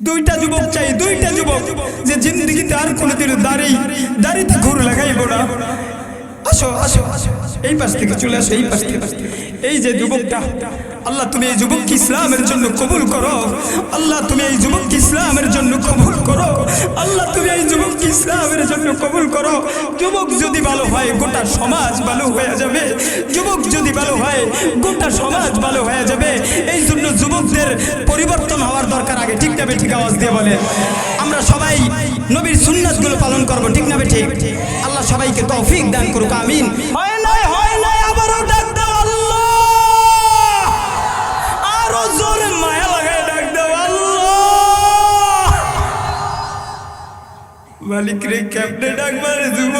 দুইটা যুবক চাই দুইটা যুবক। যে জিন্দগিতে আর কোনোদিন দাঁড়িয়ে দাঁড়িয়ে ঘুর লাগাইব না। আসো আসো এই পাশ থেকে চলে আসো, এই পাশ থেকে। এই যে যুবকটা, আল্লাহ তুমি এই যুবককে ইসলামের জন্য কবুল করো। আল্লাহ তুমি এই যুবককে ইসলামের জন্য কবুল করো। আল্লাহ তুমি এই যুবককে ইসলামের জন্য কবুল করো। যুবক যদি ভালো হয়, গোটা সমাজ ভালো হয়ে যাবে। যুবক যদি ভালো হয়, গোটা সমাজ ভালো হয়ে যাবে। এই জন্য যুবকদের পরিবর্তন হওয়ার দরকার আগে। ঠিক না ঠিক আওয়াজ দিয়ে বলে। আমরা সবাই নবীর সুন্নাতগুলো পালন করব। ঠিক না ঠিক আল্লাহ সবাইকে তৌফিক দান করুক। আমিন হয় নাই হয় নাই, আবারও ডাক দাও আরও জোরে মায়া লাগায় ডাক দাও আল্লাহ। মালিক রে, কেমনে ডাকবার যুব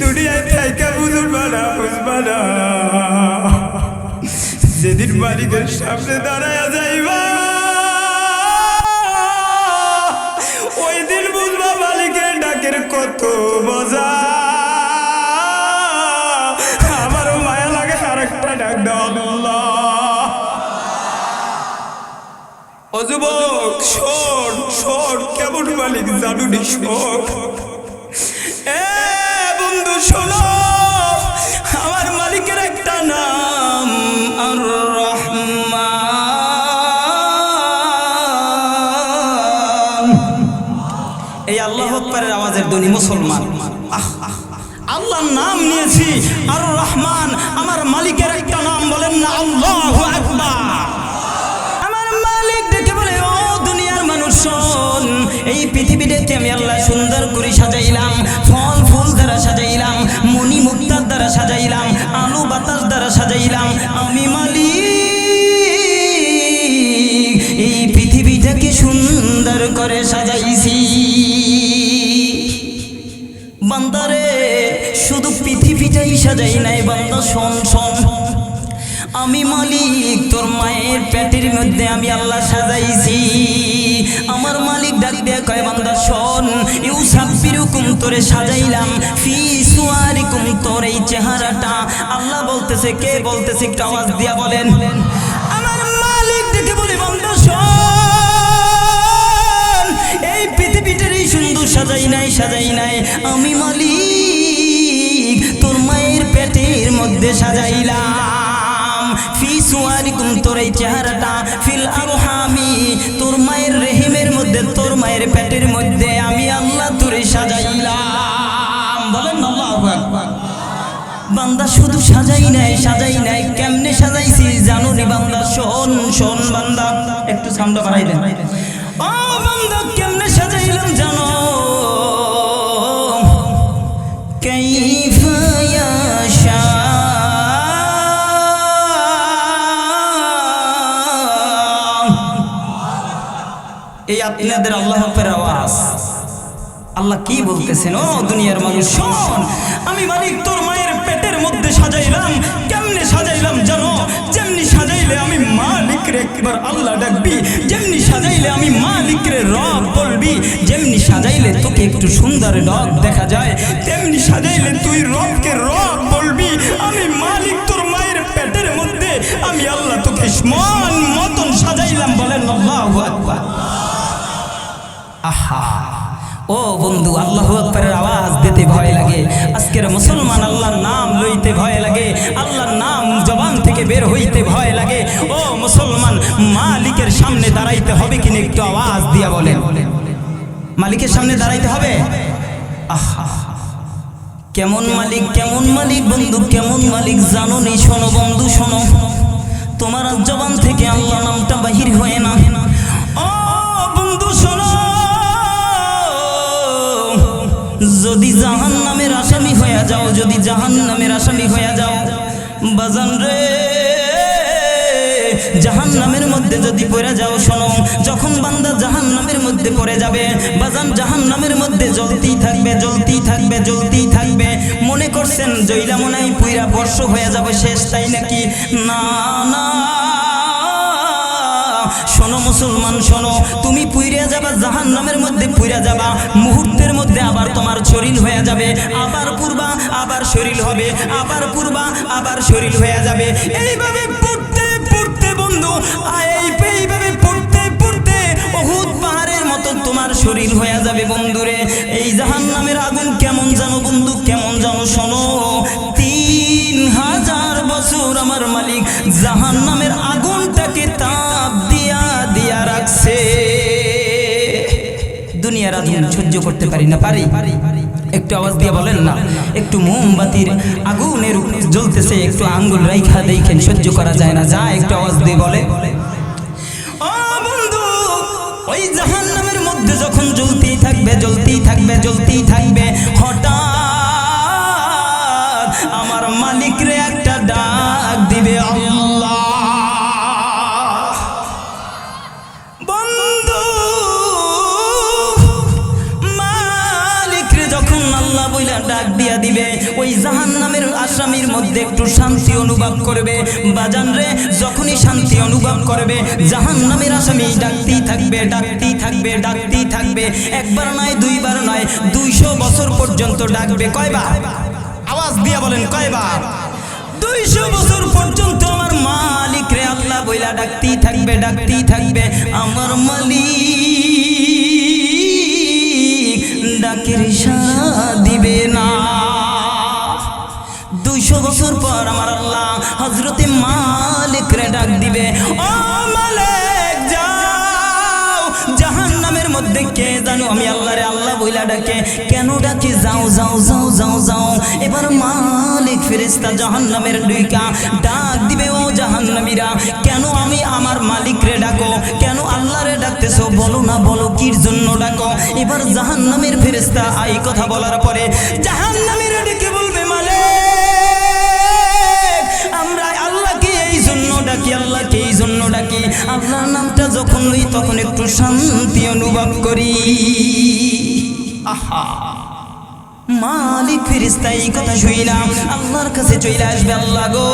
দুনিয়ায় থাইকা বুঝবা না বুঝবা যেদিন মালিকের সামনে দাঁড়ায় যাইবা ডাকের কত মজা। আমারও মায়া লাগে আরেকটা ডাক ও যুবক, শোন শোন, কেমন মালিক জানুনি শোক। এ বন্ধু, শোনো। আকবরের আওয়াজের ধ্বনি মুসলমান। আল্লাহর নাম নিয়েছি। আর রহমান আমার মালিকের একটা নাম বলেন না, আল্লাহ আমার মালিক দেখে বলে, ও দুনিয়ার মানুষ এই পৃথিবীটাকে আমি আল্লাহ সুন্দর করে সাজাইলাম, ফল ফুল দ্বারা সাজাইলাম মণি মুক্তার দ্বারা সাজাইলাম, আলু বাতাস দ্বারা সাজাইলাম, আমি মালিক সাজাই নাই বান্দা শোন শোন। আমি মালিক, তোর মায়ের পেটের মধ্যে আমি আল্লাহ সাজাইছি। আমার মালিক ডাক দিয়ে কয়, বান্দা, শোন ইউ সাব্বিরুকুম তোরে সাজাইলাম, ফি সুয়ারিকুম তোর এই চেহারাটা। আল্লাহ বলতেছে, কে বলতেছে, একটু আওয়াজ দিয়া বলেন। আমার মালিক দেখে বলে, বান্দা, শোন, এই পৃথিবীটার এই সুন্দর, সাজাই নাই সাজাই নাই। আমি মালিক মায়ের মধ্যে সাজাইলাম। ফি সুয়ারিকুম, তোর এই চেহারাটা ফিল আরহামি। তোর মায়ের রেহিমের মধ্যে, তোর মায়ের পেটের মধ্যে আমি আল্লাহ তোরে সাজাইলাম। বলেন বান্দা শুধু সাজাই নাই সাজাই নাই, কেমনে সাজাইছি জানো রে বান্দা? শোন শোন বান্দা, একটু সামনে বাড়াই দেন। ও বান্দা, কেমনে সাজাইলাম জানো? আপনাদের আল্লাহ আওয়াজ। আল্লাহ কি বলতেছেন? ও দুনিয়ার মানুষ, শোন, আমি মালিক তোর মায়ের পেটের মধ্যে সাজাইলাম। কেমনে সাজাইলাম জানো? যেমনি সাজাইলে আমি মালিক রে একবার আল্লাহ ডাকবি, যেমনি সাজাইলে আমি মালিক রে রব বলবি, যেমনি সাজাইলে তোকে একটু সুন্দর রব দেখা যায়, তেমনি সাজাইলে তুই রবকে রব বলবি, আমি মালিক তোর মায়ের পেটের মধ্যে আমি আল্লাহ তোকে মন মতন সাজাইলাম বলেন আল্লাহু আকবার। আহা। ও বন্ধু, আল্লাহ আকবরের আওয়াজ দিতে ভয় লাগে। আজকের মুসলমান আল্লাহর নাম লইতে ভয় লাগে। আল্লাহর নাম জবান থেকে বের হইতে ভয় লাগে। ও মুসলমান, মালিকের সামনে দাঁড়াইতে হবে কিনা একটু আওয়াজ দিয়া বলে মালিকের সামনে দাঁড়াইতে হবে? আহা। কেমন মালিক কেমন মালিক বন্ধু, কেমন মালিক জানো নি শোনো বন্ধু, শোনো। তোমার জবান থেকে আল্লাহ নামটা বাহির হয়ে না। যদি জাহান নামের আসামি হয়ে যাও, যদি জাহান নামের আসামি হয়ে যাও, বাজান রে জাহান নামের মধ্যে যদি পড়ে যাও, শোনো, যখন বান্দা জাহান নামের মধ্যে পড়ে যাবে, বাজান জাহান নামের মধ্যে জ্বলতেই থাকবে জ্বলতেই থাকবে জ্বলতেই থাকবে। মনে করছেন জৈলা মনে পুইরা বর্ষ হয়ে যাবে শেষ, তাই নাকি? না না। শোনো মুসলমান, শোনো। তুমি পুইরে যাবা জাহান নামের মধ্যে পুইরা যাবা। মুহূর্তের মধ্যে আবার তোমার শরীর হয়ে যাবে। আবার পূর্বা, আবার শরীর হবে। আবার পূর্বা, আবার শরীর হয়ে যাবে। এইভাবে পড়তে পড়তে, বন্ধু। এইভাবে পড়তে পড়তে বহুত পাহাড়ের মতো তোমার শরীর হয়ে যাবে, বন্ধুরে। এই জাহান নামের আগুন কেমন জানো, বন্ধু? কেমন জানো, শোনো। তিন হাজার বছর আমার মালিক জাহান নামের আগুনটাকে দিয়া রাখছে দুনিয়ার আগুন সহ্য করতে পারি না, পারি। একটু আওয়াজ দিয়ে বলেন না। একটু মোমবাতির আগুনের জ্বলতেছে, একটু আঙ্গুল রাইখা দেখেন, সহ্য করা যায় না। যা একটু আওয়াজ দিয়ে বলে। ওই জাহান্নামের মধ্যে যখন জ্বলতেই থাকবে জ্বলতেই থাকবে জ্বলতেই থাকবে, হঠাৎ আমার মালিক রে একটা ডাক দিবে, আল্লাহ। মধ্যে একটু শান্তি অনুভব করবে। বাজান রে, যখনই শান্তি অনুভব করবে, জাহান্নামের আসামি ডাকতেই থাকবে ডাকতেই থাকবে ডাকতেই থাকবে। একবার নয়, দুইবার নয়, দুইশো বছর পর্যন্ত ডাকবে। কয়বার? আওয়াজ দিয়া বলেন, কয়বার? দুইশো বছর পর্যন্ত আমার মালিক রে আল্লাহ বইলা ডাকতেই থাকবে ডাকতেই থাকবে। আমার মালিক ডাকের ইশারা দিবে না। দুইশো বছর পর আমার আল্লাহ হজরতে মালিক রে ডাক দিবে। ও মালিক, যাও। জাহান নামের মধ্যে কে জানো? আমি আল্লাহ রে আল্লাহ বইলা ডাকে। কেন ডাকে? যাও যাও যাও যাও যাও। এবার মালিক ফেরেস্তা জাহান নামের দুইকা ডাক দিবে, ও জাহান্নামীরা। কেন আমি আমার মালিক রে ডাকো? কেন আল্লাহ রে ডাকতেছো? বলো না, বলো কির জন্য ডাকো? এবার জাহান্নামের ফেরেস্তা এই কথা বলার পরে জাহান্নামীর ডেকে ডাকি, আল্লাহকে এই জন্য ডাকি। আল্লাহর নামটা যখন লই তখন একটু শান্তি অনুভব করি। আহা! মালিক ফিরিস্তা কথা শুই না আল্লাহর কাছে চলে আসবে, আল্লাহ গো!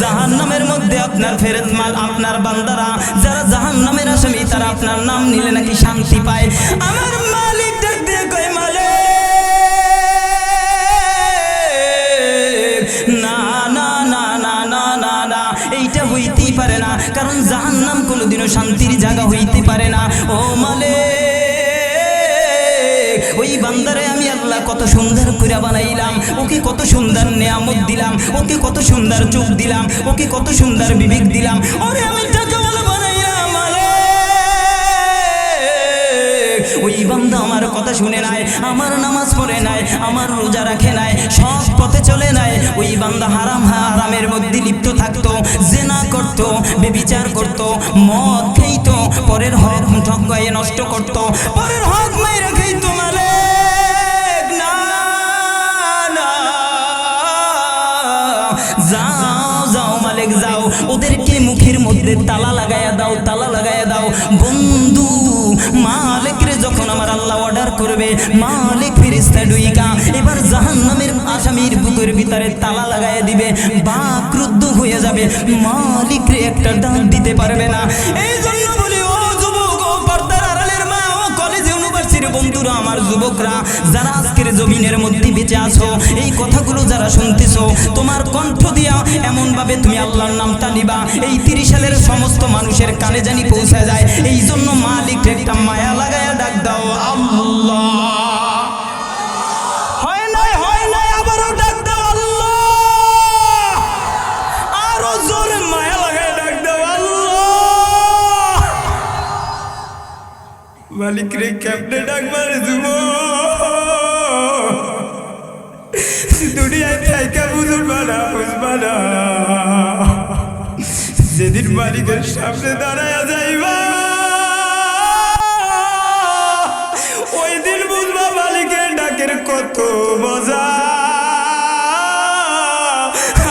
জাহান্নামের মধ্যে আপনার ফেরত মাল, আপনার বান্দারা, যারা জাহান্নামের আসামি, তারা আপনার নাম নিলে নাকি শান্তি পায়। আমার না, ও মালে ওই বান্দারে আমি আল্লাহ কত সুন্দর করে বানাইলাম, ওকে কত সুন্দর নিয়ামত দিলাম, ওকে কত সুন্দর চোখ দিলাম, ওকে কত সুন্দর বিবেক দিলাম। ওরে আমি বান্দা আমার কথা শুনে নাই, আমার নামাজ পড়ে নাই, আমার রোজা রাখে নাই, সব পথে চলে নাই ওই বান্দা হারাম হারামের মধ্যে লিপ্ত থাকতো, জেনা করত, বেবিচার করত, মদ খেইত, পরের হক ঠকাইয়ে নষ্ট করত, পরের হক মাইরা খাইতো না যাও যাও মালিক, যাও। ওদেরকে মুখের মধ্যে তালা লাগাইয়া দাও, তালা লাগাইয়া দাও। বন্ধু মালিক করবে। মালিক ফিরিস্তা ডুইকা এবার জাহান্নামের আসামির বুকের ভিতরে তালা লাগাইয়া দিবে। বা ক্রুদ্ধ হয়ে যাবে। মালিক রে একটা ডাক দিতে পারবে না। এই জন্য বলি, ও যুবক, ও পর্দার আড়ালের মা, ও কলেজ ইউনিভার্সিটির বন্ধুরা, আমার যুবকরা, যারা আজকের জমিনের মধ্যে বেঁচে আছো, এই কথাগুলো যারা শুনতেছো, তোমার কণ্ঠ দিয়া এমন ভাবে তুমি আল্লাহর নামটা নিবা। এই তিরিশ সালের সমস্ত মানুষের কানে জানি পৌঁছে যায়। এই জন্য মালিক একটা মায়া লাগায়া ডাক দাও। আল্লাহ মালিক রে কেমনে ডাকবার যুব। দুনিয়ায় থাইকা বুঝবা না বুঝবা না যেদিন মালিকের সামনে দাঁড়ায় যাইবা ওই দিন বুঝবা মালিকের ডাকের কত মজা।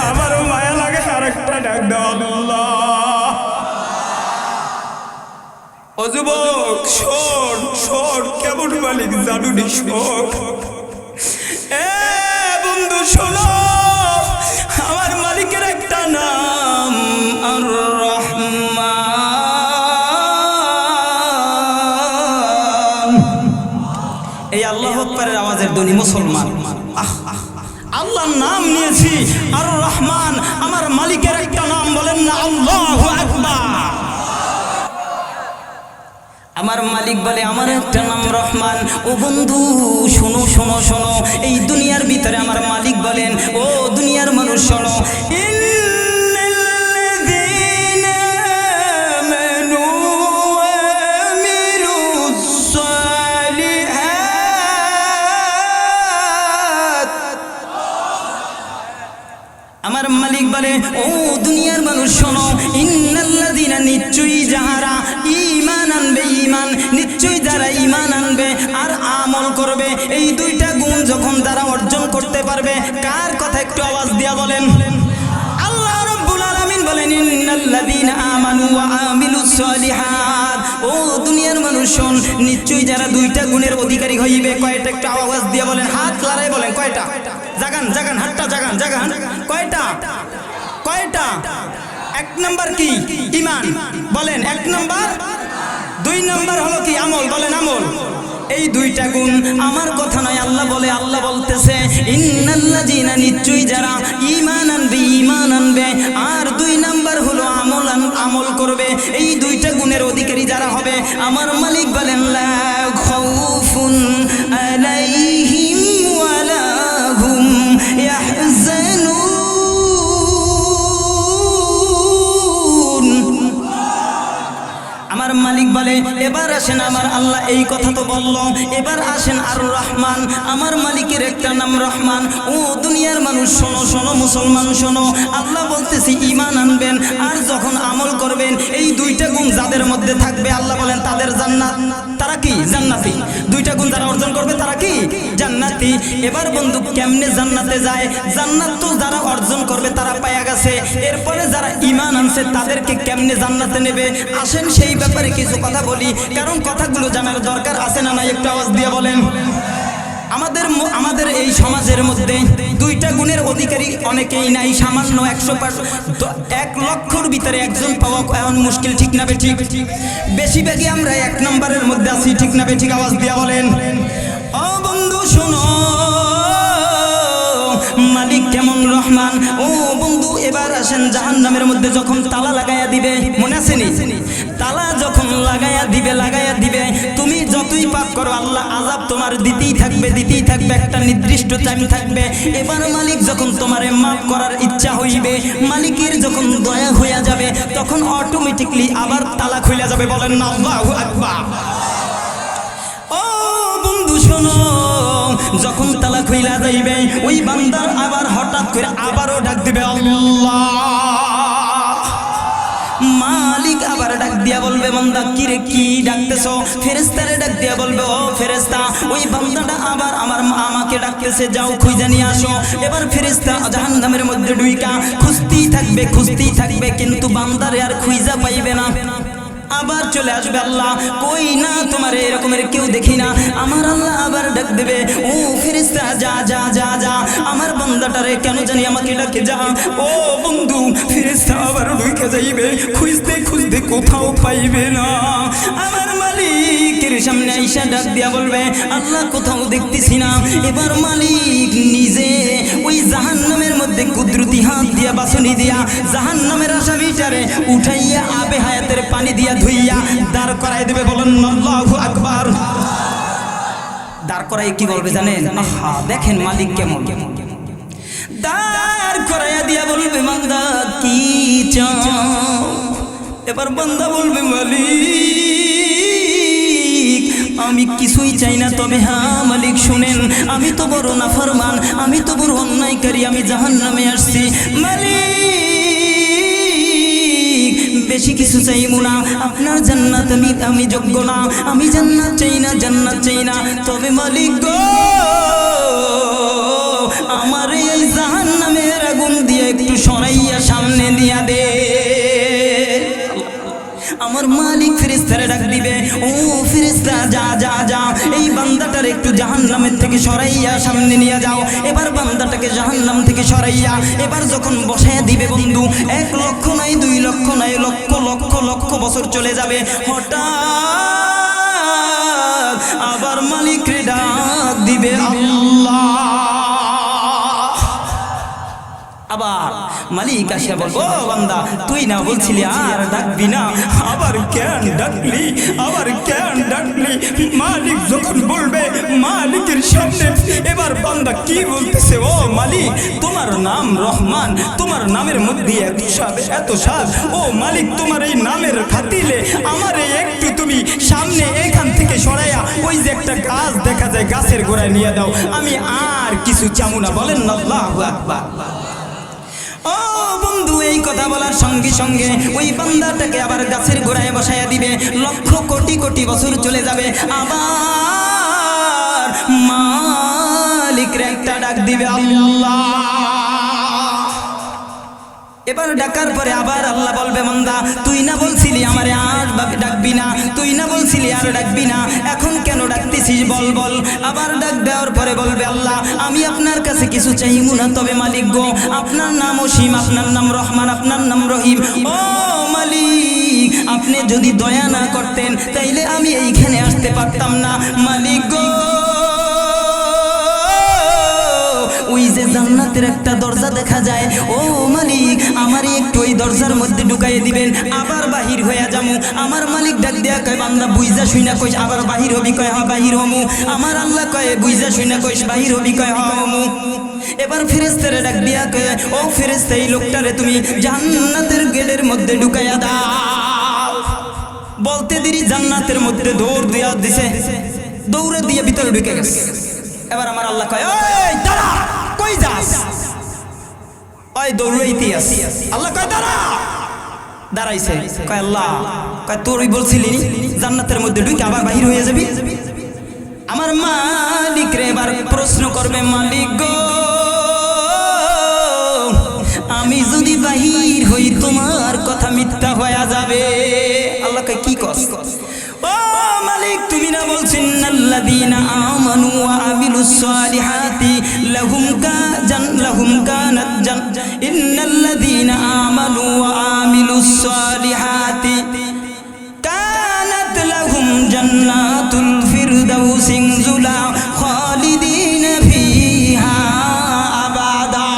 আমারও মায়া লাগে আরেকটা ডাক দাও আল্লাহ। ও যুবক কেমন মালিক জানুনি বন্ধু আমার মালিকের একটা নাম এই আল্লাহ আকবরের ধ্বনি মুসলমান। আল্লাহর নাম নিয়েছি আর রহমান আমার মালিকের আমার মালিক বলে, আমার একটা নাম রহমান। ও বন্ধু, শোনো শোনো শোনো, এই দুনিয়ার ভিতরে আমার মালিক বলেন, ও দুনিয়ার মানুষ, শোনো। আমার মালিক বলে, ও দুনিয়ার মানুষ, শোনো। বলেন, আল্লাহ রাব্বুল আলামিন বলেন, ইন্নাল্লাযীনা আমানু ওয়া আমিলুস সালিহাত। ও দুনিয়ার মানুষ শোন, নিশ্চয়ই যারা দুইটা গুণের অধিকারী হইবে, কয়টা একটু আওয়াজ দিয়ে বলেন, হাত লড়াই বলেন, কয়টা? জাগান জাগান, হাতটা জাগান জাগান, কয়টা? কয়টা? এক নাম্বার কি? ইমান। বলেন, এক নাম্বার? দুই নাম্বার হলো কি? আমল। বলেন, আমল। এই দুইটা গুণ আমার কথা নয়, আল্লাহ বলে, আল্লাহ বলতেছে, ইন্নাল্লাযীনা নিশ্চয়ই যারা ইমান আনবে ইমান আনবে, আর দুই নাম্বার হলো আমল আমল করবে। এই দুইটা গুণের অধিকারী যারা হবে, আমার মালিক বলেন লা আসেন আমার আল্লাহ এই কথা তো বলল। এবার আসেন আর রহমান। আমার মালিকের একটা নাম রহমান। ও দুনিয়ার মানুষ, শোনো শোনো, মুসলমান, শোনো। আল্লাহ বলতেছি ইমান আনবেন, আর যখন আমল করবেন, এই দুইটা গুণ যাদের মধ্যে থাকবে, আল্লাহ বলেন, তাদের জান্নাত। জান্নাতি। দুইটা গুণ যারা অর্জন করবে তারা কি? জান্নাতি। এবার বন্ধু, কেমনে জান্নাতে যায়? জান্নাত তো যারা অর্জন করবে তারা পায়া গেছে। এরপরে যারা ইমান আনছে, তাদেরকে কেমনে জান্নাতে নেবে? আসেন সেই ব্যাপারে কিছু কথা বলি। কারণ কথাগুলো জানার দরকার আছে না না একটু আওয়াজ দিয়ে বলেন। আমাদের আমাদের এই সমাজের মধ্যে দুইটা গুণের অধিকারী অনেকেই নাই। সামান্য একশো এক লক্ষর ভিতরে একজন পাওয়া এমন মুশকিল, ঠিক না বে ঠিক? বেশিরভাগই আমরা এক নম্বরের মধ্যে আছি, ঠিক না ঠিক? আওয়াজ দিয়া বলেন। ও বন্ধু, শোনো। মালিক কেমন রহমান? ও বন্ধু, এবার আসেন জাহান নামের মধ্যে, যখন তালা লাগাইয়া দিবে, মনে আছে নি? তালা যখন লাগাইয়া দিবে লাগাইয়া দিবে যতই পাপ করো, আল্লাহ আজাব তোমার দিতেই থাকবে দিতেই থাকবে, একটা নির্দিষ্ট টাইম থাকবে। এবার মালিক যখন তোমারে মাফ করার ইচ্ছা হইবে, মালিকের যখন দয়া হইয়া যাবে, তখন অটোমেটিকলি আবার তালা খুইলা যাবে, বলেন না আকবার। ও বন্ধু, শোনো, যখন তালা খুইলা যাইবে, ওই বান্দার আবার হঠাৎ করে আবারও ডাক দিবে আল্লাহ। আবার ডাক দিয়া বলবে, বান্দা, কি রে, কি ডাকতেছো? ফেরেস্তারে ডাক দিয়া বলবে, ও ফেরেস্তা ওই বান্দাটা আবার আমার মা আমাকে ডাকতেছে, যাও খুঁজে নিয়ে আসো। এবার ফেরেস্তা জাহান্নামের মধ্যে ডুইকা খুঁজতেই থাকবে খুঁজতেই থাকবে, কিন্তু বান্দারে আর খুঁজা পাইবে না। আবার চলে আসবে আল্লাহ। কই না তোমার এরকমের কেউ দেখি না। আমার আল্লাহ আবার ডাক দেবে, ও ফেরেস্তা যা যা যা যা। আমার বান্দাটারে কেন জানি আমাকে ডাকে যা। ও বন্ধু ফেরেস্তা আবার ঢুকে যাইবে। খুঁজতে খুঁজতে কোথাও পাইবে না। আমার মালিকের সামনে আইসা ডাক দিয়া বলবে, আল্লাহ কোথাও দেখতেছি না। এবার মালিক নিজে জাহান্নামের কুদরতি হাত দিয়া বাসনি দিয়া জাহান্নামের আসামিটারে উঠাইয়া আবে হায়াতের পানি দিয়া ধুইয়া দাঁড় করাই দেবে বলেন আকবার। দাঁড় করাই কি বলবে জানেন? দেখেন মালিক কেমন। দাঁড় দিয়া কি এবার বান্দা বলবে, মালিক আমি কিছুই চাই না, তবে হ্যাঁ মালিক শুনেন, আমি তো বড় নাফরমান, আমি তো বড় অন্যায়কারী, আমি জাহান নামে আসছি। মালিক, বেশি কিছু চাইব না, আপনার জান্নাত আমি আমি যোগ্য না, আমি জান্নাত চাই না, জান্নাত চাই না, তবে মালিক গো! বান্দাটার একটু জাহান্নামের থেকে সরাইয়া সামনে নিয়ে যাও। এবার বান্দাটাকে জাহান্নাম থেকে সরাইয়া এবার যখন বসাইয়া দিবে বন্ধু, এক লক্ষ নাই, দুই লক্ষ নাই, লক্ষ লক্ষ লক্ষ বছর চলে যাবে। হঠাৎ আবার মালিক ডাক দিবে আল্লাহ। মালিক আসে বলব "ও বান্দা তুই না বলছিলি আর ডাকবি না। আবার কেন ডাকলি? আবার কেন ডাকলি? মালিক যখন বলবে মালিকের সামনে এবার বান্দা কি বলতেছে? ও মালিক তোমার নাম রহমান তোমার নামের মধ্যে এত স্বাদ এত সাজ ও মালিক তোমার এই নামের খাতিলে আমার এই একটু তুমি সামনে এখান থেকে সরাইয়া ওই যে একটা গাছ দেখা যায় গাছের গোড়ায় নিয়ে দাও। আমি আর কিছু চামু না। বলেন না আল্লাহু আকবার। এই কথা বলার সঙ্গে সঙ্গে ওই বান্দাটাকে আবার গাছের গোড়ায় বসাইয়া দিবে। লক্ষ কোটি কোটি বছর চলে যাবে। আবার মালিকরে একটা ডাক দিবে আল্লাহ। এবার ডাকার পরে আবার আল্লাহ বলবে, মন্দা, তুই না বলছিলি আমারে আর ডাকবি না, তুই না বলছিলি আর ডাকবি না, এখন কেন ডাকতেছিস বল বল। আবার ডাক দেওয়ার পরে বলবে, আল্লাহ, আমি আপনার কাছে কিছু চাইমু না, তবে মালিক গো, আপনার নাম অসীম, আপনার নাম রহমান, আপনার নাম রহিম। ও মালিক, আপনি যদি দয়া না করতেন, তাইলে আমি এইখানে আসতে পারতাম না। মালিক গো ওই যে জান্নাতের একটা দরজা দেখা যায়। ও মালিক, আমার একটু ওই দরজার মধ্যে ঢুকাই দিবেন। আবার বাহির হইয়া যামু। আমার মালিক ডাক দেয়া কয়, বান্দা, বুইজা শুইনা কইস। আবার বাহির হবি কয় হা বাহির হমু। আমার আল্লাহ কয়, বুইজা শুইনা কইস, বাহির হবি কয় হা হমু। এবার ফেরেস্তারে ডাক দিয়া কয়, ও ফেরেস্তা এই লোকটারে তুমি জান্নাতের গেটের মধ্যে ঢুকাইয়া দাও। বলতে দেরি, জান্নাতের মধ্যে দৌড় দিয়া দিছে। দৌড়ে দিয়ে ভিতরে ঢুকে গেছে। এবার আমার আল্লাহ কয় ওই দৌড়াইতে আছি আল্লাহ কয়, দাঁড়া! দাঁড়াইছে। কয়, আল্লাহ! কয়, তোর ওই বলছিলি, জান্নাতের মধ্যে ঢুকে আবার বাহির হয়ে যাবি? আমার মালিক রে, এবার প্রশ্ন করবে, মালিক গো, আমি যদি বাহির হই, তোমার কথা মিথ্যা হয়ে যাবে? আল্লাহ কয়, কি কস? ও মালিক, তুমি না বলছেন, আল্লাযীনা আমানু ওয়া আমিলুস সালিহাতি লাহুম কা লাহুম কানাত জান, ইন্নাল্লাযীনা আমানু ওয়া আমিলুস সালিহাতি কানাত লাহুম জান্নাতুল ফিরদাউসি নুজুলা খালিদিনা ফিহা আবাদা।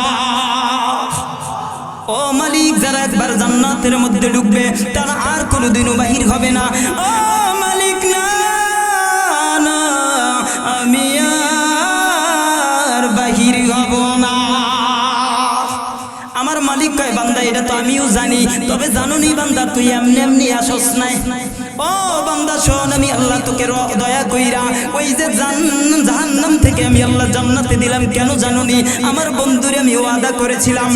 ও মালিক, যারা একবার জান্নাতের মধ্যে ঢুকবে তারা আর কোনোদিনও বাহির হবে না। এটা তো আমিও জানি। তবে জানো নি বান্দা, তুই এমনি এমনি আসস নাই। ও বান্দা, শোন, আমি আল্লাহ তোকে দয়া কইরা ওই যে জাহান্নাম থেকে আমি আল্লাহ জান্নাতে দিলাম, কেন জানো নি আমার বন্ধুরে আমি ওয়াদা করেছিলাম।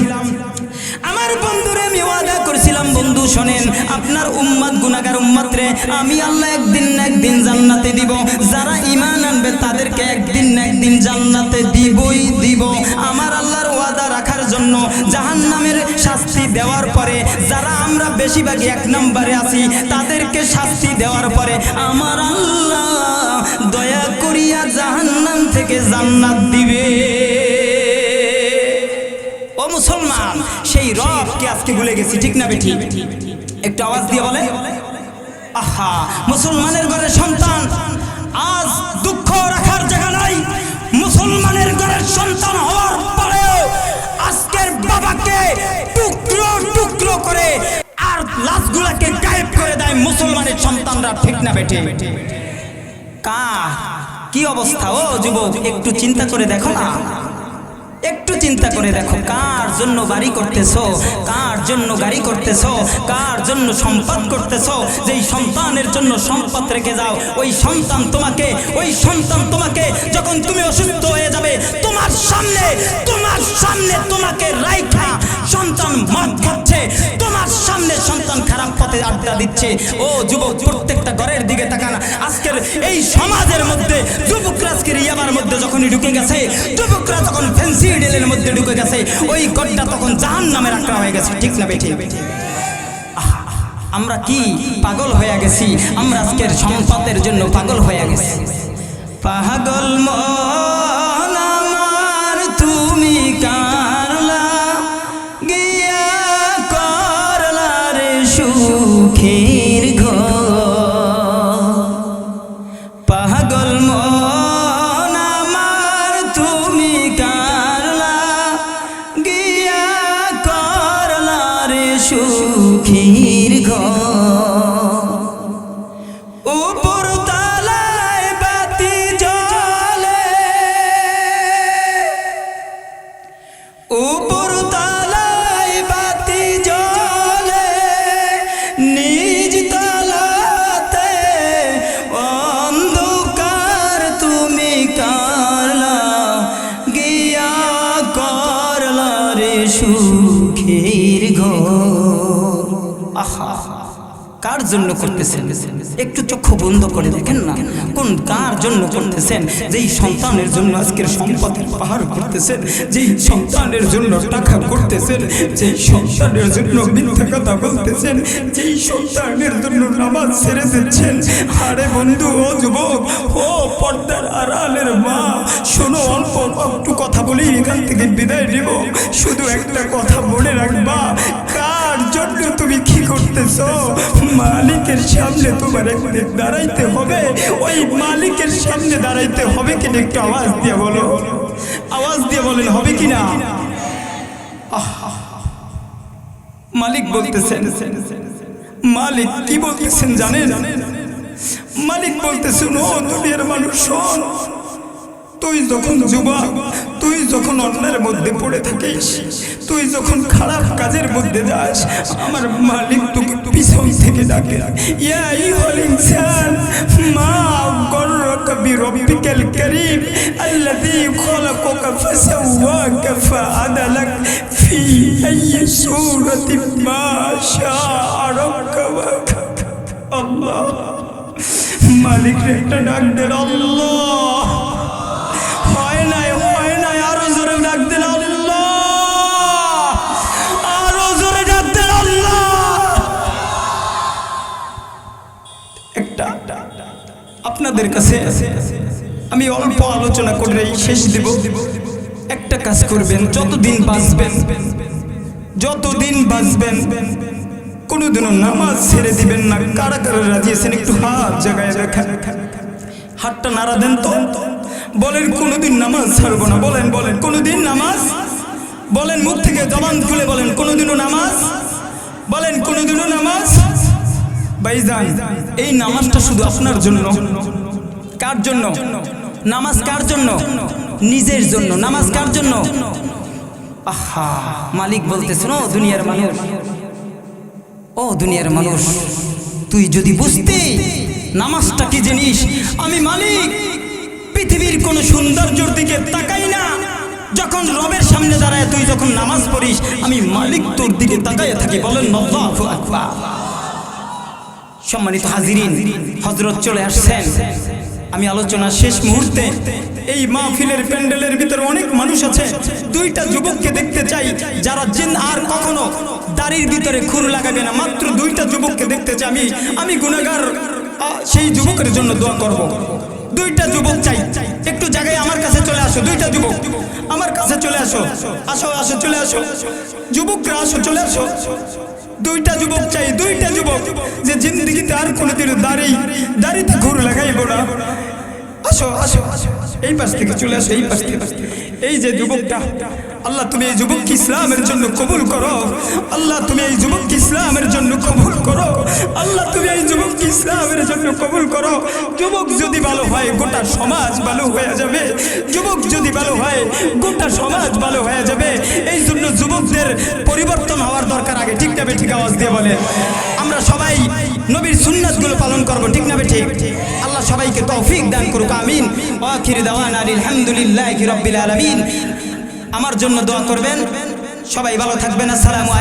আমার বন্ধুরে আমি ওয়াদা করেছিলাম, বন্ধু, শোনেন, আপনার উম্মাদ গুনাগার উম্মাত রে আমি আল্লাহ একদিন না একদিন জান্নাতে দিব। যারা ইমান আনবে তাদেরকে একদিন না একদিন জান্নাতে দিবই দিব। যারা আমরা বেশিরভাগই এক নম্বরে আছি, তাদেরকে শাস্তি দেওয়ার পরে আমার আল্লাহ দয়া করিয়া জাহান্নাম থেকে জান্নাত দিবে। ও মুসলমান, সেই রবকে আজকে ভুলে গেছি, ঠিক না বেঠি? একটু আওয়াজ দিয়ে বলে। আহা, মুসলমানের ঘরে সন্তান, আজ দুঃখ রাখার জায়গা নাই। মুসলমানের ঘরের সন্তান হওয়ার লাশগুলাকে গায়েব করে দেয় মুসলমানের সন্তানরা, ঠিক না বেঠে? কা কি অবস্থা? ও যুবক, একটু চিন্তা করে দেখো না। একটু চিন্তা করে দেখো, কার জন্য বাড়ি করতেছো, কার জন্য গাড়ি করতেছো, কার জন্য সম্পদ করতেছো, যেই সন্তানের জন্য সম্পদ রেখে যাও, ওই সন্তান তোমাকে, ওই সন্তান তোমাকে যখন তুমি অসুস্থ হয়ে যাবে, তোমার সামনে তোমার সামনে তোমাকে রাইখা সন্তান মদ খাচ্ছে, তোমার সামনে সন্তান খারাপ পথে আড্ডা দিচ্ছে। ও যুবক, প্রত্যেকটা ঘরের দিকে তাকান। আজকের এই সমাজের মধ্যে যুবকরা আজকের ইয়াবার মধ্যে যখনই ঢুকে গেছে, যুবকরা যখন ফেন্সি ডেলের মধ্যে ঢুকে গেছে। ওই কটটা তখন জাহান নামের রাখা হয়ে গেছে। ঠিক না বেঠিক আমরা কি পাগল হয়ে গেছি? আমরা আজকের সম্পদের জন্য পাগল হয়ে গেছি। পাগল মন। সুখের ঘর। আহা। কার জন্য করতেছেন? একটু চক্ষু বন্ধ করে দেখেন না। কোন কার জন্য করতেছেন? যেই সন্তানের জন্য আজকের সম্পদের পাহাড় করতেছেন, যেই সন্তানের জন্য টাকা করতেছেন, যেই সন্তানের জন্য মিথ্যা কথা বলতেছেন, যেই সন্তানের জন্য নামাজ ছেড়ে দিচ্ছেন। আরে বন্ধু, ও যুবক, ও পর্দার আড়ালের মা, শোনো, অল্প একটু কথা বলি, এখান থেকে বিদায় নিব। শুধু একটা কথা মনে রাখবা তুমি কি করতেছ? মালিকের সামনে তোমার একদিন দাঁড়াইতে হবে। ওই মালিকের সামনে দাঁড়াইতে হবে কিনা একটু আওয়াজ দিয়ে বলো। আওয়াজ দিয়ে বলেন হবে কিনা? মালিক বলতেছেন, মালিক কি বলতেছেন জানেন? মালিক বলতেছেন, ও দুনিয়ার মানুষ শোন তুই যখন যুবক, তুই যখন অন্যের মধ্যে পড়ে থাকিস, তুই যখন খারাপ কাজের মধ্যে যাস, আমার মালিক তোকে পিছন থেকে ডাকে, ইয়া আইয়ুহাল ইনসান, মা গররাকা বিরাব্বিকাল কারীম, আল্লাযী খলাকাকা ফাসাওয়াকা ফাআদালাক ফি আইয়ি সূরাতিন মা শাআ রাক্কাবাক আল্লাহ। মালিক রে আপনাদের কাছে আমি অল্প আলোচনা করে শেষ দেব। একটা কাজ করবেন, যতদিন বাঁচবেন যতদিন বাঁচবেন, কোনোদিনও নামাজ ছেড়ে দিবেন না। কারা কারা রাজি আছেন, একটু হাত জায়গায় রাখেন। হাতটা নাড়া দেন তো। বলেন, কোনোদিন নামাজ ছাড়বো না। বলেন বলেন, কোনোদিন নামাজ? বলেন, মুখ থেকে জবান খুলে বলেন, কোনোদিনও নামাজ? বলেন, কোনোদিনও নামাজ? ভাইজান, এই নামাজটা শুধু আপনার জন্য। কার জন্য? নামাজ কার জন্য? নিজের জন্য। নামাজ কার জন্য? আহা, মালিক বলতেছেন, ও দুনিয়ার মানুষ, ও দুনিয়ার মানুষ, তুই যদি বুঝতে, নামাজটা কি জিনিস? আমি মালিক, পৃথিবীর কোন সৌন্দর্যর দিকে তাকাই না। যখন রবের সামনে দাঁড়ায়, তুই যখন নামাজ পড়িস, আমি মালিক তোর দিকে তাকাইয়া থাকি, বলেন সম্মানিত হাজিরিন হজরত চলে আসছেন। আমি আলোচনা শেষ মুহূর্তে এই মাহফিলের প্যান্ডেলের ভিতরে অনেক মানুষ আছে। দুইটা যুবককে দেখতে চাই, যারা জিন আর কখনো দাড়ির ভিতরে খুর লাগাবে না। মাত্র দুইটা যুবককে দেখতে চাই আমি। আমি গুণাগার সেই যুবকের জন্য দোয়া করব। দুইটা যুবক চাই। একটু জায়গায় আমার কাছে চলে আসো, দুইটা যুবক। আমার কাছে চলে আসো। আসো আসো, চলে আসো। যুবকরা, আসো, চলে আসো। দুইটা যুবক চাই, দুইটা যুবক। যে জিন্দগিতে আর কোনোদিন দাঁড়িয়ে দাড়িতে ঘুর লাগাইব না। আসো আসো। এই পাশ থেকে চলে আসো, এই পাশ থেকে। এই যে যুবকটা আল্লাহ, তুমি এই যুবককে ইসলামের জন্য কবুল করো। আল্লাহ, তুমি এই যুবককে ইসলামের জন্য কবুল করো। আল্লাহ, তুমি এই যুবককে ইসলামের জন্য কবুল করো। যুবক যদি ভালো হয়, গোটা সমাজ ভালো হয়ে যাবে। যুবক যদি ভালো হয়, গোটা সমাজ ভালো হয়ে যাবে। এই জন্য যুবকদের পরিবর্তন হওয়ার দরকার আগে। ঠিক না ঠিক আওয়াজ দিয়ে বলে। আমরা সবাই নবীর সুন্নাতগুলো পালন করব, ঠিক না ঠিক আল্লাহ সবাইকে তৌফিক দান করুক, আমিন। আলহামদুলিল্লাহি রাব্বিল আলামিন। আমার জন্য দোয়া করবেন। সবাই ভালো থাকবেন। আসসালামু